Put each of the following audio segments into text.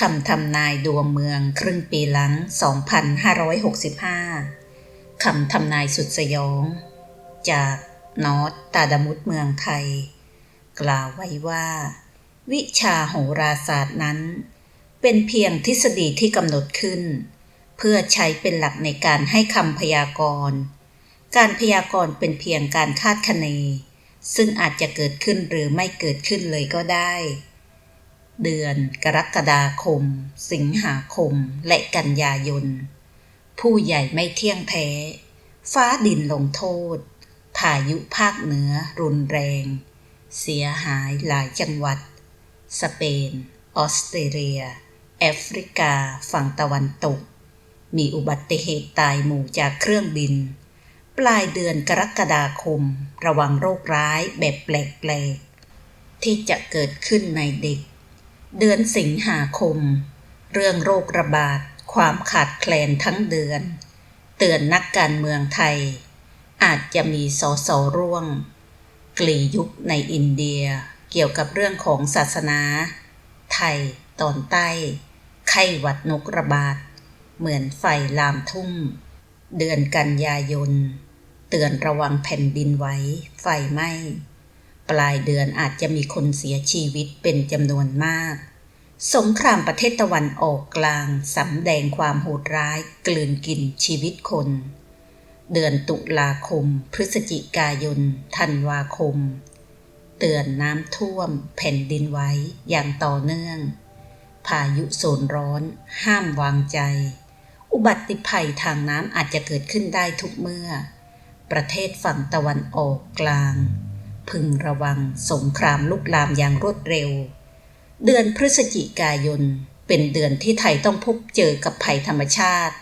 คำทำนายดวงเมืองครึ่งปีหลัง 2565 คำทำนายสุดสยอง จากนอตตาดมุดเมืองไทย กล่าวไว้ว่า วิชาโหราศาสตร์นั้น เป็นเพียงทฤษฎีที่กำหนดขึ้น เพื่อใช้เป็นหลักในการให้คำพยากรณ์ การพยากรณ์เป็นเพียงการคาดคะเน ซึ่งอาจจะเกิดขึ้นหรือไม่เกิดขึ้นเลยก็ได้ เดือนกรกฎาคม สิงหาคม และกันยายน ผู้ใหญ่ไม่เที่ยงแท้ ฟ้าดินลงโทษ พายุภาคเหนือรุนแรง เสียหายหลายจังหวัด สเปน ออสเตรเลีย แอฟริกา ฝั่งตะวันตก มีอุบัติเหตุตายหมู่จากเครื่องบิน ปลายเดือนกรกฎาคม ระวังโรคร้ายแบบแปลกๆที่จะเกิดขึ้นในเด็ก เดือนสิงหาคม เรื่องโรคระบาด ความขาดแคลนทั้งเดือน เตือนนักการเมืองไทย อาจจะมีสอสอร่วง กลียุคในอินเดียเกี่ยวกับเรื่องของศาสนา ไทย ตอนใต้ ไข้หวัดนกระบาด เหมือนไฟลามทุ่ง เดือนกันยายน เตือนระวังแผ่นดินไหวไฟไหม้ ปลายเดือนอาจจะมีคนเสียชีวิตเป็นจำนวนมาก สงครามประเทศตะวันออกกลางสำแดงความโหดร้ายกลืนกินชีวิตคน เดือนตุลาคม พฤศจิกายน ธันวาคม เตือนน้ำท่วม แผ่นดินไหวอย่างต่อเนื่อง พายุโซนร้อน ห้ามวางใจ อุบัติภัยทางน้ำอาจจะเกิดขึ้นได้ทุกเมื่อ ประเทศฝั่งตะวันออกกลาง พึงระวังสงครามลุกลามอย่างรวดเร็ว เดือนพฤศจิกายน เป็นเดือนที่ไทยต้องพบเจอกับภัยธรรมชาติ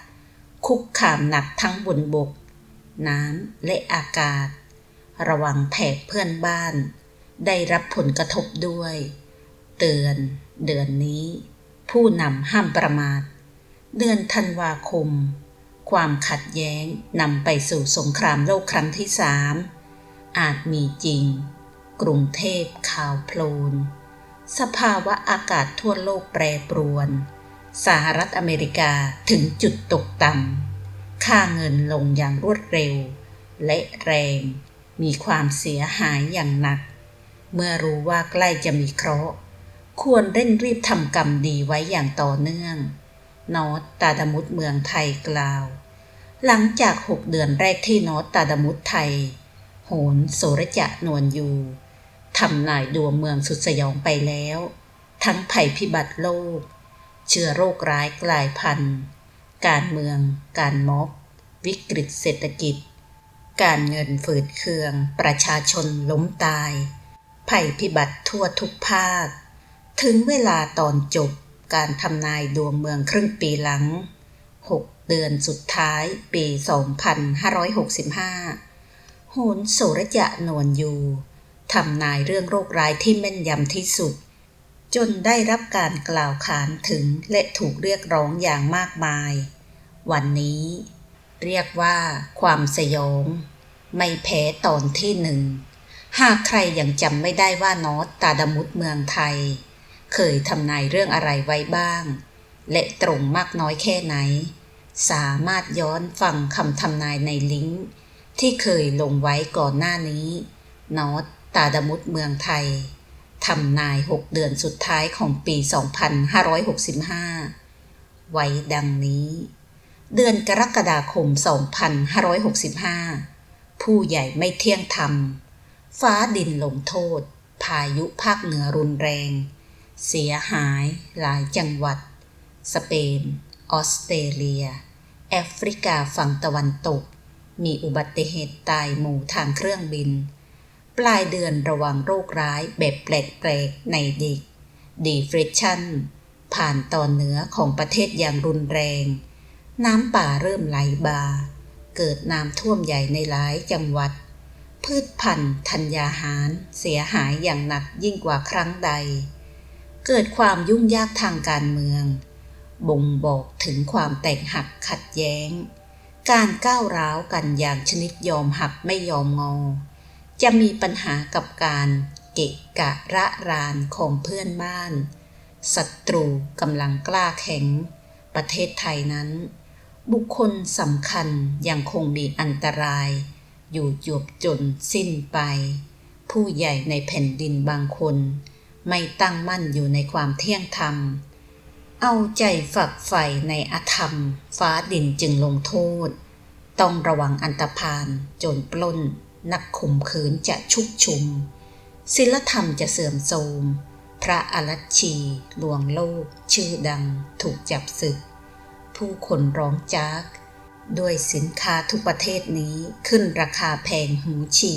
คุกคามหนักทั้งบนบก น้ำและอากาศ ระวังแผกเพื่อนบ้าน ได้รับผลกระทบด้วย เตือนเดือนนี้ ผู้นำห้ามประมาท เดือนธันวาคม ความขัดแย้งนำไปสู่สงครามโลกครั้งที่สาม อาจมีจริง กรุงเทพข่าวโพลน สภาวะอากาศทั่วโลกแปรปรวน สหรัฐอเมริกาถึงจุดตกต่ำ ค่าเงินลงอย่างรวดเร็ว และแรง มีความเสียหายอย่างหนัก เมื่อรู้ว่าใกล้จะมีเคราะห์ ควรเร่งรีบทำกรรมดีไว้อย่างต่อเนื่องนอตตาดมุดเมืองไทยกล่าว หลังจากหกเดือนแรกที่นอตตาดมุดไทย นโสรจะนวลยูทำนายดวงเมืองสุดสยองไปแล้ว ทั้งภัยพิบัติโลก เชื้อโรคร้ายกลายพันธุ์ การเมือง การม็อบ วิกฤตเศรษฐกิจ การเงินฝืดเคือง ประชาชนล้มตาย ภัยพิบัติทั่วทุกภาค ถึงเวลาตอนจบการทำนายดวงเมืองครึ่งปีหลัง 6 เดือนสุดท้ายปี 2565 โหนโสรจะนวลยูทำนายเรื่องโรคร้ายที่แม่นยำที่สุด จนได้รับการกล่าวขานถึงและถูกเรียกร้องอย่างมากมาย วันนี้ เรียกว่าความสยอง ไม่แพ้ตอนที่หนึ่ง หากใครยังจำไม่ได้ว่านอตตาดมุดเมืองไทย เคยทำนายเรื่องอะไรไว้บ้าง และตรงมากน้อยแค่ไหน สามารถย้อนฟังคำทำนายในลิงก์ ที่เคยลงไว้ก่อนหน้านี้นอตตาดมุดเมืองไทยทำนายหกเดือนสุดท้ายของปี 2565 ไว้ดังนี้ เดือนกรกฎาคม 2565 ผู้ใหญ่ไม่เที่ยงธรรม ฟ้าดินลงโทษ พายุภาคเหนือรุนแรง เสียหายหลายจังหวัด สเปน ออสเตรเลีย แอฟริกาฝั่งตะวันตก มีอุบัติเหตุตายหมู่ทางเครื่องบิน ปลายเดือนระวังโรคร้ายแบบแปลกๆในเด็กดีเฟรชั่นผ่านตอนเหนือของประเทศอย่างรุนแรง น้ำป่าเริ่มไหลบา เกิดน้ำท่วมใหญ่ในหลายจังหวัด พืชพันธุ์ธัญญาหาร เสียหายอย่างหนักยิ่งกว่าครั้งใด เกิดความยุ่งยากทางการเมือง บ่งบอกถึงความแตกหักขัดแย้ง การก้าวร้าวกันอย่างชนิดยอมหักไม่ยอมงอ จะมีปัญหากับการเกะกะระรานของเพื่อนบ้าน ศัตรูกำลังกล้าแข็ง ประเทศไทยนั้น บุคคลสำคัญยังคงมีอันตราย อยู่จบจนสิ้นไป ผู้ใหญ่ในแผ่นดินบางคน ไม่ตั้งมั่นอยู่ในความเที่ยงธรรม เอาใจฝักใฝ่ในอธรรม ฟ้าดินจึงลงโทษ ต้องระวังอันตรพานโจรปล้น นักข่มขืนจะชุกชุม ศิลธรรมจะเสื่อมโทรม พระอรัชชีลวงโลก ชื่อดังถูกจับศึก ผู้คนร้องจาก ด้วยสินค้าทุกประเทศนี้ขึ้นราคาแพงหูชี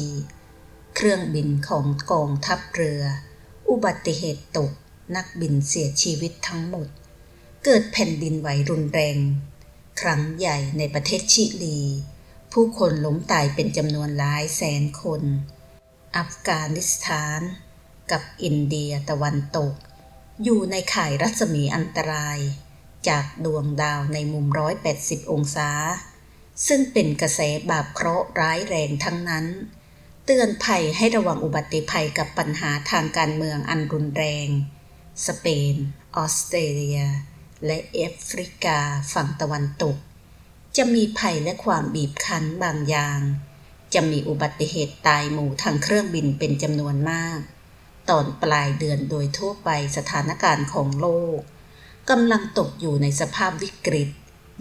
เครื่องบินของกองทัพเรือ อุบัติเหตุตกนักบินเสียชีวิตทั้งหมด เกิดแผ่นดินไหวรุนแรง ครั้งใหญ่ในประเทศชิลี ผู้คนล้มตายเป็นจำนวนหลายแสนคน อัฟกานิสถาน กับอินเดียตะวันตก อยู่ในข่ายรัศมีอันตราย จากดวงดาวในมุม 180 องศา ซึ่งเป็นกระแสบาปเคราะห์ร้ายแรงทั้งนั้นเตือนภัยให้ระวังอุบัติภัยกับปัญหาทางการเมืองอันรุนแรง สเปน ออสเตรเลีย และแอฟริกาฝั่งตะวันตก จะมีภัยและความบีบคั้นบางอย่าง จะมีอุบัติเหตุตายหมู่ทางเครื่องบินเป็นจำนวนมาก ตอนปลายเดือนโดยทั่วไปสถานการณ์ของโลกกำลังตกอยู่ในสภาพวิกฤต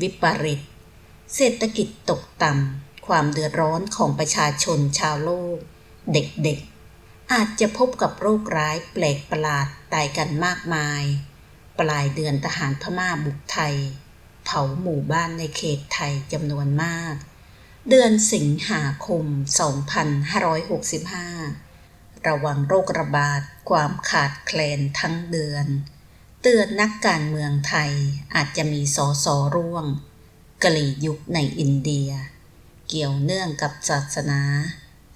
วิปริต เศรษฐกิจตกต่ำ ความเดือดร้อนของประชาชนชาวโลก เด็กๆ อาจจะพบกับโรคร้ายแปลกประหลาดตายกันมากมาย ปลายเดือนทหารพม่าบุกไทย เผาหมู่บ้านในเขตไทยจำนวนมาก เดือนสิงหาคม 2565 ระวังโรคระบาดความขาดแคลนทั้งเดือน เตือนนักการเมืองไทยอาจจะมีสอสอร่วงกลียุคในอินเดีย เกี่ยวเนื่องกับศาสนา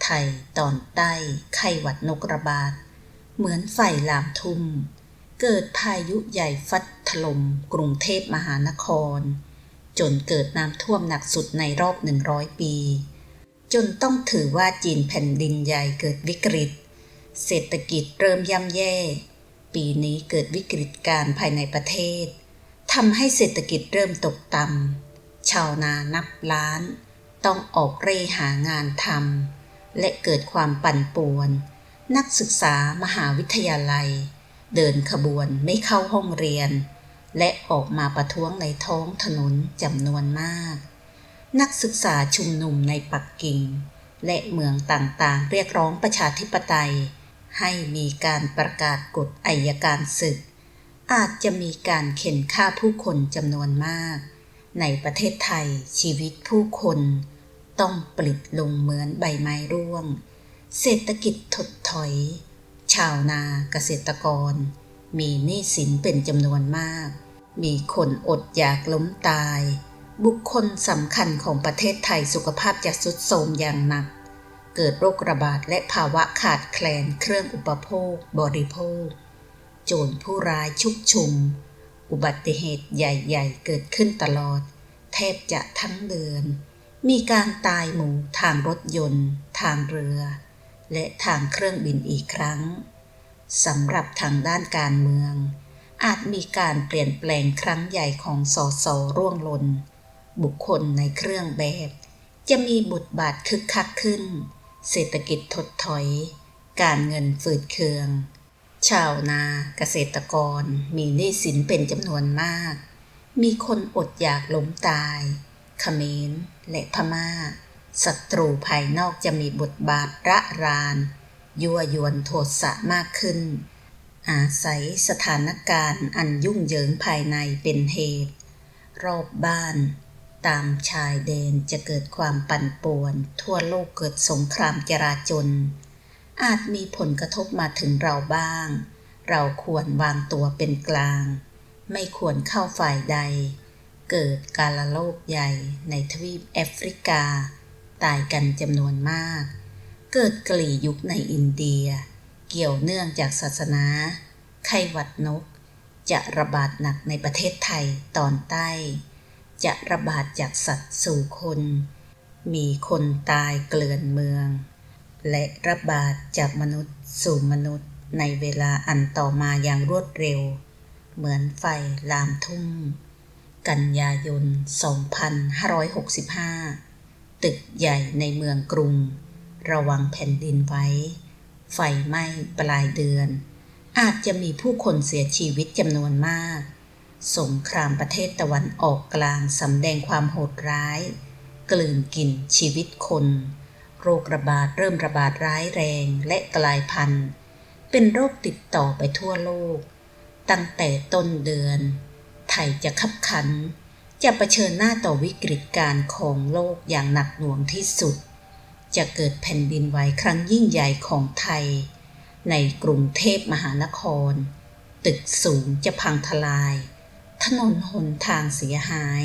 ไทยตอนใต้ไข้หวัดนกระบาด เหมือนไฟลามทุ่ม เกิดพายุใหญ่ฟัดถล่มกรุงเทพมหานคร จนเกิดน้ำท่วมหนักสุดในรอบหนึ่งร้อยปี จนต้องถือว่าจีนแผ่นดินใหญ่เกิดวิกฤต เศรษฐกิจเริ่มย่ำแย่ ปีนี้เกิดวิกฤตการภายในประเทศทำให้เศรษฐกิจเริ่มตกต่ำชาวนานับล้าน ต้องออกเร่หางานทำและเกิดความปั่นป่วน นักศึกษามหาวิทยาลัย เดินขบวนไม่เข้าห้องเรียน และออกมาประท้วงในท้องถนนจำนวนมาก นักศึกษาชุมนุมในปักกิ่ง และเมืองต่างๆ เรียกร้องประชาธิปไตย ให้มีการประกาศกฎอัยการศึก อาจจะมีการเข็นฆ่าผู้คนจำนวนมาก ในประเทศไทยชีวิตผู้คน ต้องปลิดลงเหมือนใบไม้ร่วง เศรษฐกิจถดถอยาวนาเกษตรกร มีหนี้สินเป็นจำนวนมาก มีคนอดอยากล้มตาย บุคคลสำคัญของประเทศไทยสุขภาพจะทรุดโทรมอย่างหนัก เกิดโรคระบาดและภาวะขาดแคลนเครื่องอุปโภค บริโภค โจรผู้ร้ายชุกชุม อุบัติเหตุใหญ่ๆ เกิดขึ้นตลอด แทบจะทั้งเดือน มีการตายหมู่ทางรถยนต์ ทางเรือและทางเครื่องบินอีกครั้ง สำหรับทางด้านการเมือง อาจมีการเปลี่ยนแปลงครั้งใหญ่ของสอสอร่วงลน บุคคลในเครื่องแบบ จะมีบทบาทคึกคักขึ้น เศรษฐกิจถดถอย การเงินฝืดเคือง ชาวนาเกษตรกรมีหนี้สินเป็นจำนวนมาก มีคนอดอยากล้มตายเขมรและพม่าศัตรูภายนอกจะมีบทบาทระราน ยั่วยวนโทสะมากขึ้น อาศัยสถานการณ์อันยุ่งเหยิงภายในเป็นเหตุ รอบบ้าน ตามชายแดนจะเกิดความปั่นป่วน ทั่วโลกเกิดสงครามจราจน อาจมีผลกระทบมาถึงเราบ้าง เราควรวางตัวเป็นกลาง ไม่ควรเข้าฝ่ายใด เกิดการละโลกใหญ่ในทวีปแอฟริกา ตายกันจำนวนมาก เกิดกลียุคในอินเดีย เกี่ยวเนื่องจากศาสนา ไข้หวัดนก จะระบาดหนักในประเทศไทยตอนใต้ จะระบาดจากสัตว์สู่คน มีคนตายเกลื่อนเมือง และระบาดจากมนุษย์สู่มนุษย์ในเวลาอันต่อมาอย่างรวดเร็ว เหมือนไฟลามทุ่ง กันยายน 2565 ตึกใหญ่ในเมืองกรุง ระวังแผ่นดินไว้ ไฟไหม้ปลายเดือน อาจจะมีผู้คนเสียชีวิตจำนวนมาก สงครามประเทศตะวันออกกลางสำแดงความโหดร้าย กลืนกินชีวิตคน โรคระบาดเริ่มระบาดร้ายแรงและกลายพันธุ์ เป็นโรคติดต่อไปทั่วโลก ตั้งแต่ต้นเดือน ไทยจะขับขันจะะเผชิญหน้าต่อวิกฤตการของโลกอย่างหนักหน่วงที่สุด จะเกิดแผ่นดินไหวครั้งยิ่งใหญ่ของไทย ในกรุงเทพมหานคร ตึกสูงจะพังทลาย ถนนหนทางเสียหาย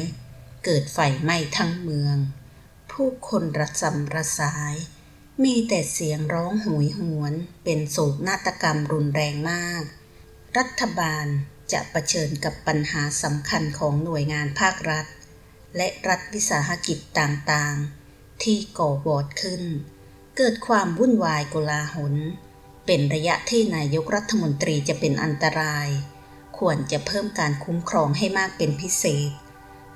เกิดไฟไหม้ทั้งเมือง ผู้คนระสำระสาย มีแต่เสียงร้องโหยหวนเป็นโศกนาฏกรรมรุนแรงมาก รัฐบาลจะะเผชิญกับปัญหาสำคัญของหน่วยงานภาครัฐ และรัฐวิสาหกิจต่างๆ ที่ก่อวอดขึ้น เกิดความวุ่นวายโกลาหล เป็นระยะที่นายกรัฐมนตรีจะเป็นอันตราย ควรจะเพิ่มการคุ้มครองให้มากเป็นพิเศษ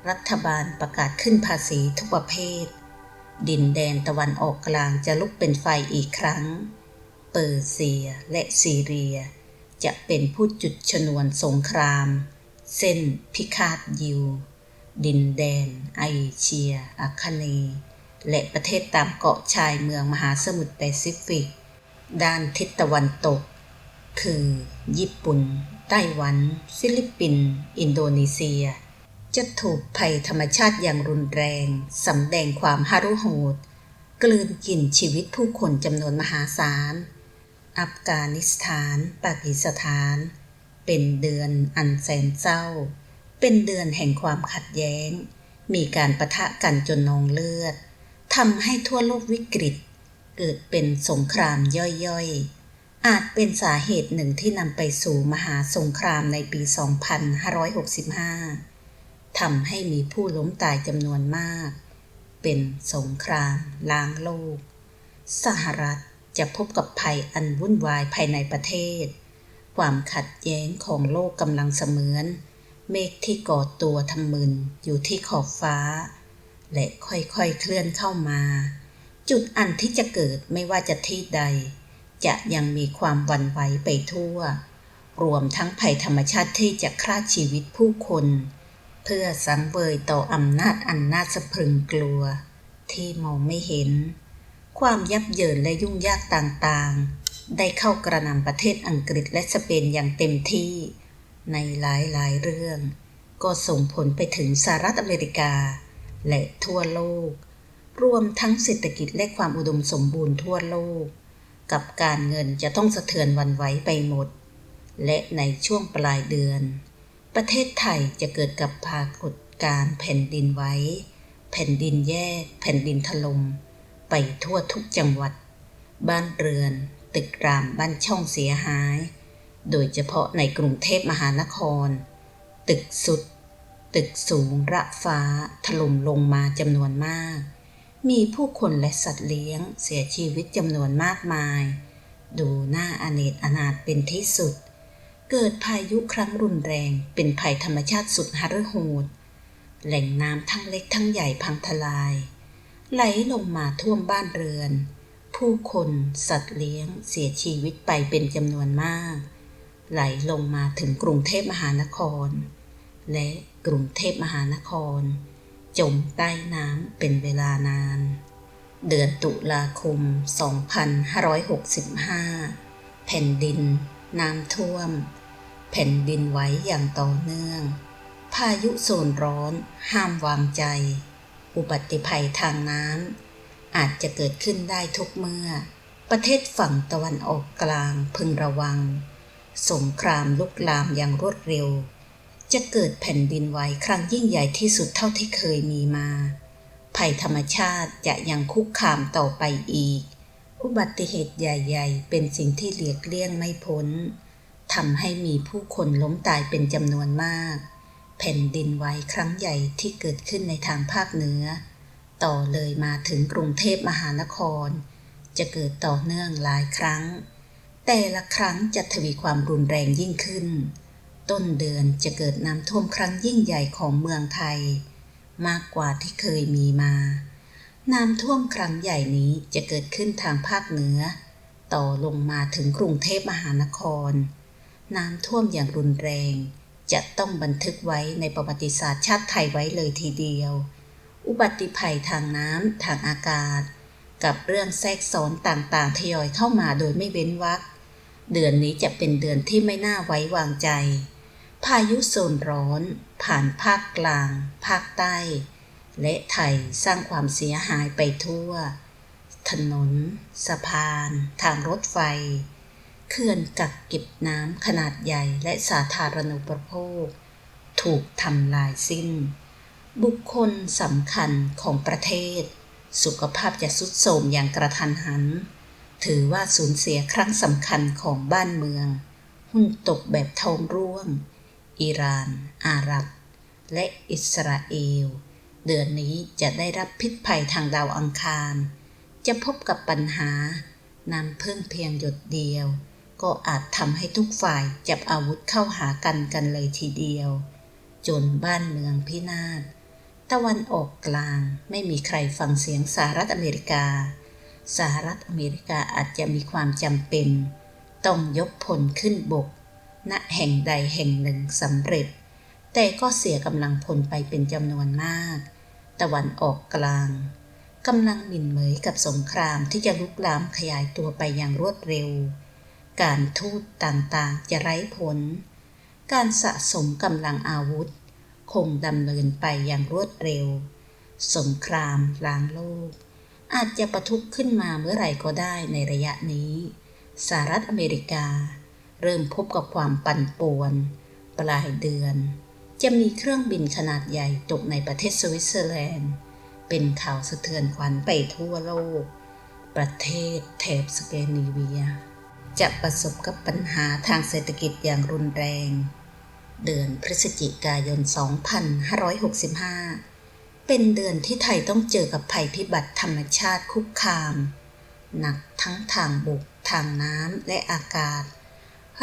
รัฐบาลประกาศขึ้นภาษีทุกประเภท ดินแดนตะวันออกกลางจะลุกเป็นไฟอีกครั้ง เปอร์เซียและซีเรีย จะเป็นผู้จุดชนวนสงคราม เส้นพิคาตยิวดินแดนไอเชียอาคเนย์ และประเทศตามเกาะชายเมืองมหาสมุทรแปซิฟิก ด้านทิศตะวันตก คือ ญี่ปุ่น ไต้หวัน ฟิลิปปินส์อินโดนีเซีย จะถูกภัยธรรมชาติอย่างรุนแรงสำแดงความฮารุโหด กลืนกินชีวิตผู้คนจำนวนมหาศาล อัฟกานิสถาน ปากีสถาน เป็นเดือนอันแสนเศร้า เป็นเดือนแห่งความขัดแย้ง มีการประทะกันจนนองเลือด ทำให้ทั่วโลกวิกฤต เกิดเป็นสงครามย่อยๆ อาจเป็นสาเหตุหนึ่งที่นำไปสู่มหาสงครามในปี 2565 ทำให้มีผู้ล้มตายจำนวนมาก เป็นสงครามล้างโลก สหรัฐจะพบกับภัยอันวุ่นวายภายในประเทศ ความขัดแย้งของโลกกำลังเสมือน เมฆที่ก่อตัวทำมึนอยู่ที่ขอบฟ้า และค่อยๆเคลื่อนเข้ามา จุดอันที่จะเกิดไม่ว่าจะที่ใด จะยังมีความวันไหวไปทั่ว รวมทั้งภัยธรรมชาติที่จะฆ่าชีวิตผู้คน เพื่อสังเวยต่ออำนาจอันน่าสะพรึงกลัว ที่มองไม่เห็น ความยับเยินและยุ่งยากต่างๆ ได้เข้ากระนำประเทศอังกฤษและสเปนอย่างเต็มที่ ในหลายๆเรื่อง ก็ส่งผลไปถึงสหรัฐอเมริกา และทั่วโลก รวมทั้งเศรษฐกิจและความอุดมสมบูรณ์ทั่วโลก กับการเงินจะต้องสะเทือนวันไหวไปหมด และในช่วงปลายเดือน ประเทศไทยจะเกิดกับปรากฏการแผ่นดินไหวแผ่นดินแยก แผ่นดินถล่มไปทั่วทุกจังหวัด บ้านเรือน ตึกรามบ้านช่องเสียหาย โดยเฉพาะในกรุงเทพมหานคร ตึกสุด ตึกสูงระฟ้าถล่มลงมาจำนวนมาก มีผู้คนและสัตว์เลี้ยงเสียชีวิตจำนวนมากมาย ดูหน้าอเนจอนาถเป็นที่สุด เกิดพายุครั้งรุนแรงเป็นภัยธรรมชาติสุดหฤโหดแหล่งน้ำทั้งเล็กทั้งใหญ่พังทลาย ไหลลงมาท่วมบ้านเรือน ผู้คนสัตว์เลี้ยงเสียชีวิตไปเป็นจำนวนมาก ไหลลงมาถึงกรุงเทพมหานคร และ กรุงเทพมหานคร จมใต้น้ำเป็นเวลานาน เดือนตุลาคม 2565 แผ่นดิน น้ำท่วม แผ่นดินไหวอย่างต่อเนื่อง พายุโซนร้อนห้ามวางใจ อุบัติภัยทางน้ำอาจจะเกิดขึ้นได้ทุกเมื่อ ประเทศฝั่งตะวันออกกลางพึงระวัง สงครามลุกลามอย่างรวดเร็ว จะเกิดแผ่นดินไหวครั้งยิ่งใหญ่ที่สุดเท่าที่เคยมีมา ภัยธรรมชาติจะยังคุกคามต่อไปอีก อุบัติเหตุใหญ่ๆ เป็นสิ่งที่เลียกเลี่ยงไม่พ้นทำให้มีผู้คนล้มตายเป็นจำนวนมาก แผ่นดินไหวครั้งใหญ่ที่เกิดขึ้นในทางภาคเหนือ ต่อเลยมาถึงกรุงเทพมหานคร จะเกิดต่อเนื่องหลายครั้ง แต่ละครั้งจะทวีความรุนแรงยิ่งขึ้น ต้นเดือนจะเกิดน้ำท่วมครั้งยิ่งใหญ่ของเมืองไทย มากกว่าที่เคยมีมา น้ำท่วมครั้งใหญ่นี้จะเกิดขึ้นทางภาคเหนือ ต่อลงมาถึงกรุงเทพมหานคร น้ำท่วมอย่างรุนแรง จะต้องบันทึกไว้ในประวัติศาสตร์ชาติไทยไว้เลยทีเดียว อุบัติภัยทางน้ำทางอากาศ กับเรื่องแทรกซ้อนต่างๆ ทยอยเข้ามาโดยไม่เว้นวรรคเดือนนี้จะเป็นเดือนที่ไม่น่าไว้วางใจ พายุโซนร้อน ผ่านภาคกลาง ภาคใต้ และไทยสร้างความเสียหายไปทั่ว ถนน สะพาน ทางรถไฟ เขื่อนกักเก็บน้ำขนาดใหญ่และสาธารณูปโภค ถูกทำลายสิ้น บุคคลสำคัญของประเทศ สุขภาพจะสุดโทรมอย่างกระทันหัน ถือว่าสูญเสียครั้งสำคัญของบ้านเมือง หุ้นตกแบบทองร่วง อิหร่าน อาหรับ และอิสราเอล เดือนนี้จะได้รับพิษภัยทางดาวอังคาร จะพบกับปัญหาน้ำพิ่งเพียงหยดเดียว ก็อาจทำให้ทุกฝ่ายจับอาวุธเข้าหากันกันเลยทีเดียว จนบ้านเมืองพินาศตะวันออกกลางไม่มีใครฟังเสียงสหรัฐอเมริกา สหรัฐอเมริกาอาจจะมีความจำเป็น ต้องยกพลขึ้นบก ณแห่งใดแห่งหนึ่งสำเร็จ แต่ก็เสียกำลังพลไปเป็นจำนวนมาก ตะวันออกกลางกำลังหมิ่นเหมยกับสงครามที่จะลุกลามขยายตัวไปอย่างรวดเร็ว การทูตต่างๆจะไร้ผล การสะสมกำลังอาวุธ คงดำเนินไปอย่างรวดเร็ว สงครามล้างโลก อาจจะประทุขึ้นมาเมื่อไหร่ก็ได้ในระยะนี้สหรัฐอเมริกา เริ่มพบกับความปั่นป่วน ปลายเดือน จะมีเครื่องบินขนาดใหญ่ตกในประเทศสวิตเซอร์แลนด์ เป็นข่าวสะเทือนขวัญไปทั่วโลก ประเทศแถบสแกนดิเนเวีย จะประสบกับปัญหาทางเศรษฐกิจอย่างรุนแรง เดือนพฤศจิกายน 2565 เป็นเดือนที่ไทยต้องเจอกับภัยพิบัติธรรมชาติคุกคาม หนักทั้งทางบกทางน้ำและอากาศ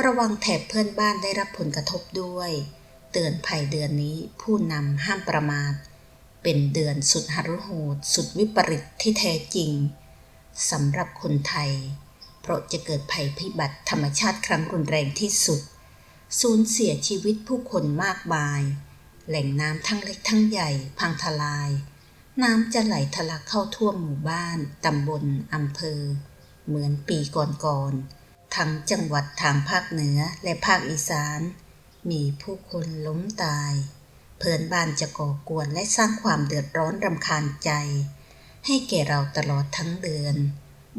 ระวังแถบเพื่อนบ้านได้รับผลกระทบด้วย เตือนภัยเดือนนี้ผู้นำห้ามประมาท เป็นเดือนสุดหฤโหดสุดวิปริตที่แท้จริงสำหรับคนไทย เพราะจะเกิดภัยพิบัติธรรมชาติครั้งรุนแรงที่สุด สูญเสียชีวิตผู้คนมากมาย แหล่งน้ำทั้งเล็กทั้งใหญ่ พังทลาย น้ำจะไหลทะลักเข้าท่วมหมู่บ้านตำบลอำเภอ เหมือนปีก่อนๆ ทั้งจังหวัดทางภาคเหนือและภาคอีสาน มีผู้คนล้มตาย เพื่อนบ้านจะก่อกวนและสร้างความเดือดร้อนรำคาญใจ ให้แก่เราตลอดทั้งเดือน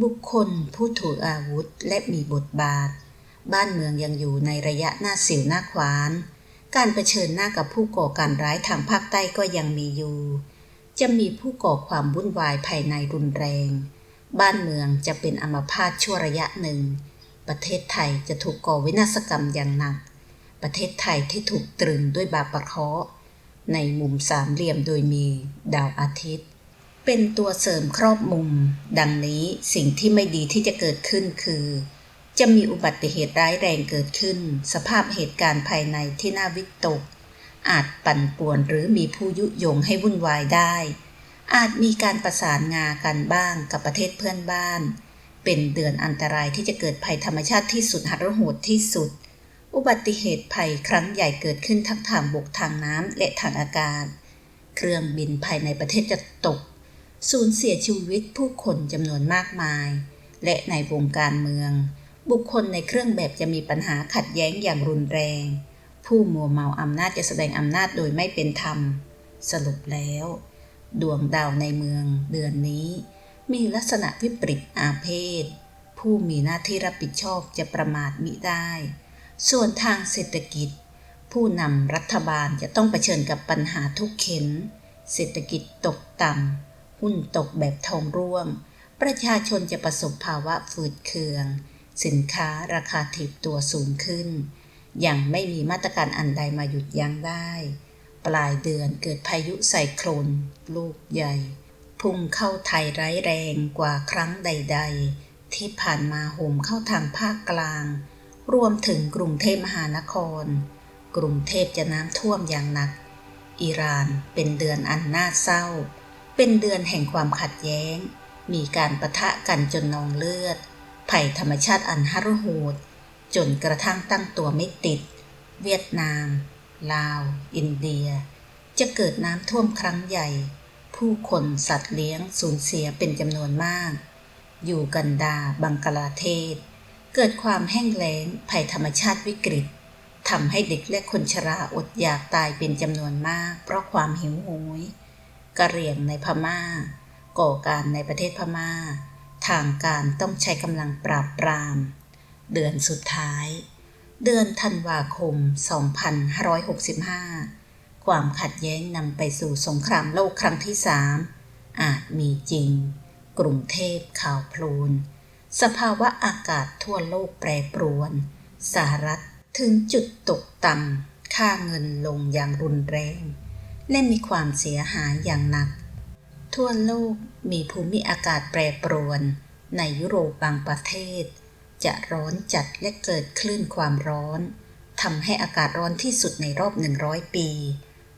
บุคคลผู้ถูกอาวุธและมีบทบาท บ้านเมืองยังอยู่ในระยะหน้าสิวหน้าขวาน การเผชิญหน้ากับผู้ก่อการร้ายทางภาคใต้ก็ยังมีอยู่ จะมีผู้ก่อความวุ่นวายภายในรุนแรง บ้านเมืองจะเป็นอัมพาตชั่วระยะหนึ่ง ประเทศไทยจะถูกก่อวินาศกรรมอย่างหนัก ประเทศไทยที่ถูกตรึงด้วยบาปะเคาะในมุมสามเหลี่ยมโดยมีดาวอาทิตย์ เป็นตัวเสริมครอบมุม ดังนี้สิ่งที่ไม่ดีที่จะเกิดขึ้นคือ จะมีอุบัติเหตุร้ายแรงเกิดขึ้น สภาพเหตุการณ์ภายในที่น่าวิตก อาจปั่นป่วนหรือมีผู้ยุยงให้วุ่นวายได้ อาจมีการประสานงากันบ้างกับประเทศเพื่อนบ้าน เป็นเดือนอันตรายที่จะเกิดภัยธรรมชาติที่สุดหัดระโหดที่สุด อุบัติเหตุภัยครั้งใหญ่เกิดขึ้นทั้งทางบกทางน้ำและทางอากาศ เครื่องบินภายในประเทศจะตก สูญเสียชีวิตผู้คนจำนวนมากมาย และในวงการเมือง บุคคลในเครื่องแบบจะมีปัญหาขัดแย้งอย่างรุนแรง ผู้มัวเมาอำนาจจะแสดงอำนาจโดยไม่เป็นธรรม สรุปแล้ว ดวงดาวในเมืองเดือนนี้ มีลักษณะวิปริตอาเพศ ผู้มีหน้าที่รับผิดชอบจะประมาทมิได้ ส่วนทางเศรษฐกิจ ผู้นำรัฐบาลจะต้องเผชิญกับปัญหาทุกเข็น เศรษฐกิจตกต่ำ หุ้นตกแบบทองร่วง ประชาชนจะประสบภาวะฝืดเคือง สินค้าราคาถีบตัวสูงขึ้น อย่างไม่มีมาตรการอันใดมาหยุดยั้งได้ ปลายเดือนเกิดพายุไซโคลน ลูกใหญ่ พุ่งเข้าไทยร้ายแรงกว่าครั้งใด ๆ ที่ผ่านมาโหมเข้าทางภาคกลาง รวมถึงกรุงเทพมหานคร กรุงเทพจะน้ำท่วมอย่างหนัก อิหร่านเป็นเดือนอันน่าเศร้า เป็นเดือนแห่งความขัดแย้ง มีการประทะกันจนนองเลือด ภัยธรรมชาติอันหรโหด จนกระทั่งตั้งตัวไม่ติด เวียดนาม ลาว อินเดีย จะเกิดน้ำท่วมครั้งใหญ่ ผู้คนสัตว์เลี้ยงสูญเสียเป็นจำนวนมาก อยู่กันดา บังกลาเทศ เกิดความแห้งแล้งภัยธรรมชาติวิกฤตทำให้เด็กและคนชราอดอยากตายเป็นจำนวนมาก เพราะความหิวโหยกะเหรี่ยงในพมา่า ก่อการในประเทศพมา่า ทางการต้องใช้กำลังปราบปราม เดือนสุดท้าย เดือนธันวาคม 2565 ความขัดแย้งนำไปสู่สงครามโลกครั้งที่สามอาจมีจริง กรุงเทพข่าวพลูน สภาวะอากาศทั่วโลกแปรปรวนสหรัฐถึงจุดตกต่ำค่าเงินลงอย่างรุนแรง และมีความเสียหายอย่างหนัก ทั่วโลกมีภูมิอากาศแปรปรวน ในยุโรปบางประเทศ จะร้อนจัดและเกิดคลื่นความร้อนทำให้อากาศร้อนที่สุดในรอบ 100 ปี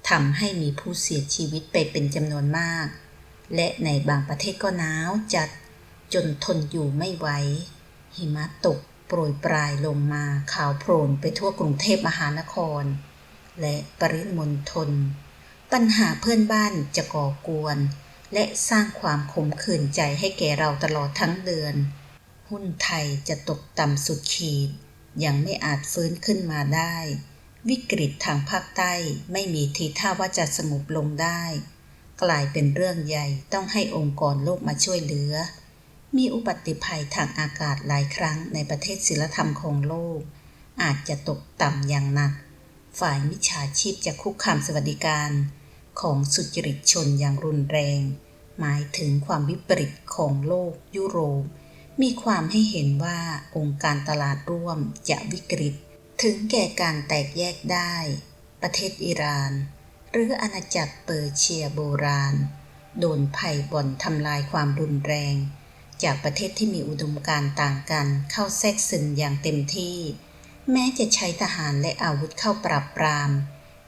ทำให้มีผู้เสียชีวิตไปเป็นจำนวนมาก และในบางประเทศก็หนาวจัดจนทนอยู่ไม่ไหว หิมะตกโปรยปลายลงมาข่าวโพลนไปทั่วกรุงเทพมหานคร และปริมณฑล ปัญหาเพื่อนบ้านจะก่อกวน และสร้างความขมขื่นใจให้แก่เราตลอดทั้งเดือน หุ้นไทยจะตกต่ำสุดขีด ยังไม่อาจฟื้นขึ้นมาได้ วิกฤตทางภาคใต้ไม่มีทีท่าว่าจะสงบลงได้ กลายเป็นเรื่องใหญ่ต้องให้องค์กรโลกมาช่วยเหลือ มีอุบัติภัยทางอากาศหลายครั้งในประเทศศิลธรรมของโลก อาจจะตกต่ำอย่างหนัก ฝ่ายมิจฉาชีพจะคุกคามสวัสดิการ ของสุจริตชนอย่างรุนแรง หมายถึงความวิปริตของโลกยุโรป มีความให้เห็นว่าองค์การตลาดร่วมจะวิกฤต ถึงแก่การแตกแยกได้ ประเทศอิหร่าน หรืออาณาจักรเปอร์เชียโบราณ โดนภัยบ่อนทำลายความรุนแรง จากประเทศที่มีอุดมการต่างกันเข้าแทรกซึมอย่างเต็มที่ แม้จะใช้ทหารและอาวุธเข้าปราบปราม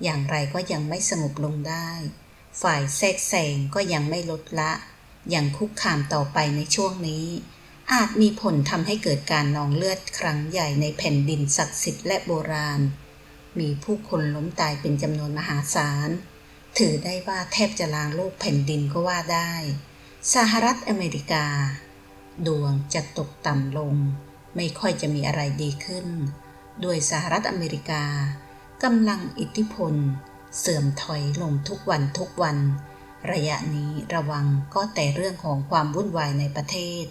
อย่างไรก็ยังไม่สงบลงได้ ฝ่ายแทรกแซงก็ยังไม่ลดละ ยังคุกคามต่อไปในช่วงนี้ อาจมีผลทำให้เกิดการนองเลือดครั้งใหญ่ในแผ่นดินศักดิ์สิทธิ์และโบราณ มีผู้คนล้มตายเป็นจำนวนมหาศาล ถือได้ว่าแทบจะล้างโลกแผ่นดินก็ว่าได้ สหรัฐอเมริกา ดวงจะตกต่ำลง ไม่ค่อยจะมีอะไรดีขึ้น ด้วยสหรัฐอเมริกากำลังอิทธิพล เสื่อมถอยลงทุกวันทุกวัน ระยะนี้ระวังก็แต่เรื่องของความวุ่นวายในประเทศ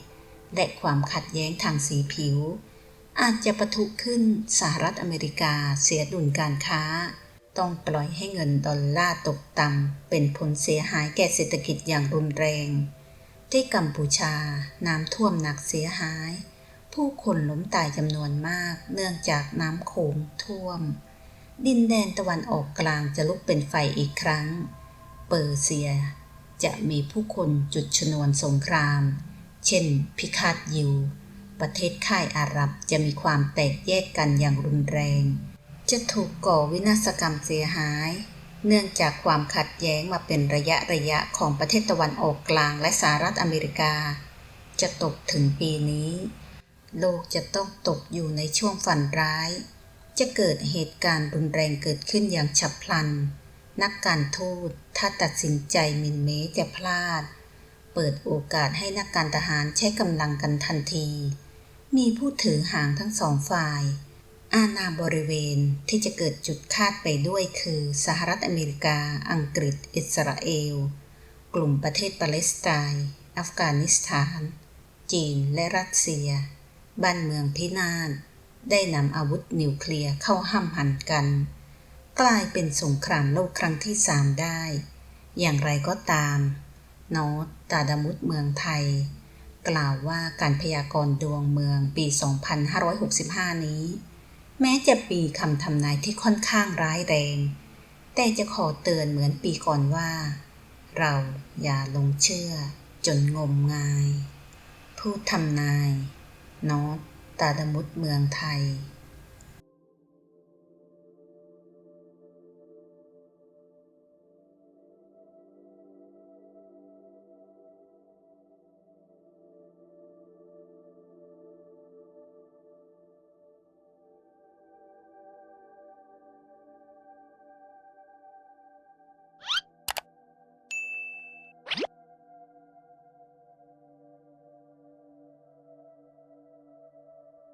และความขัดแย้งทางสีผิว อาจจะปะทุขึ้นสหรัฐอเมริกาเสียดุลการค้า ต้องปล่อยให้เงินดอลลาร์ตกต่ำเป็นผลเสียหายแก่เศรษฐกิจอย่างรุนแรง ที่กัมพูชาน้ำท่วมหนักเสียหาย ผู้คนล้มตายจำนวนมากเนื่องจากน้ำโขงท่วม ดินแดนตะวันออกกลางจะลุกเป็นไฟอีกครั้ง เปอร์เซียจะมีผู้คนจุดชนวนสงคราม เช่น พิคาตยิว ประเทศค่ายอาหรับจะมีความแตกแยกกันอย่างรุนแรง จะถูกก่อวินาศกรรมเสียหาย เนื่องจากความขัดแย้งมาเป็นระยะระยะของประเทศตะวันออกกลางและสหรัฐอเมริกา จะตกถึงปีนี้ โลกจะต้องตกอยู่ในช่วงฝันร้าย จะเกิดเหตุการณ์รุนแรงเกิดขึ้นอย่างฉับพลัน นักการทูตถ้าตัดสินใจมินเมจะพลาด เปิดโอกาสให้นักการทหารใช้กำลังกันทันที มีผู้ถือหางทั้งสองฝ่าย อาณาบริเวณที่จะเกิดจุดคาดไปด้วยคือสหรัฐอเมริกา อังกฤษ อิสราเอล กลุ่มประเทศปาเลสไตน์อัฟกานิสถาน จีนและรัสเซีย บ้านเมืองพินาศได้นำอาวุธนิวเคลียร์เข้าห้ำหันกัน กลายเป็นสงครามโลกครั้งที่สามได้ อย่างไรก็ตาม โนตตาดมุดเมืองไทย กล่าวว่าการพยากรณ์ดวงเมืองปี 2565 นี้ แม้จะปีคำทำนายที่ค่อนข้างร้ายแรง แต่จะขอเตือนเหมือนปีก่อนว่า เราอย่าลงเชื่อจนงมงาย ผู้ทำนายนอตตาดมุดเมืองไทย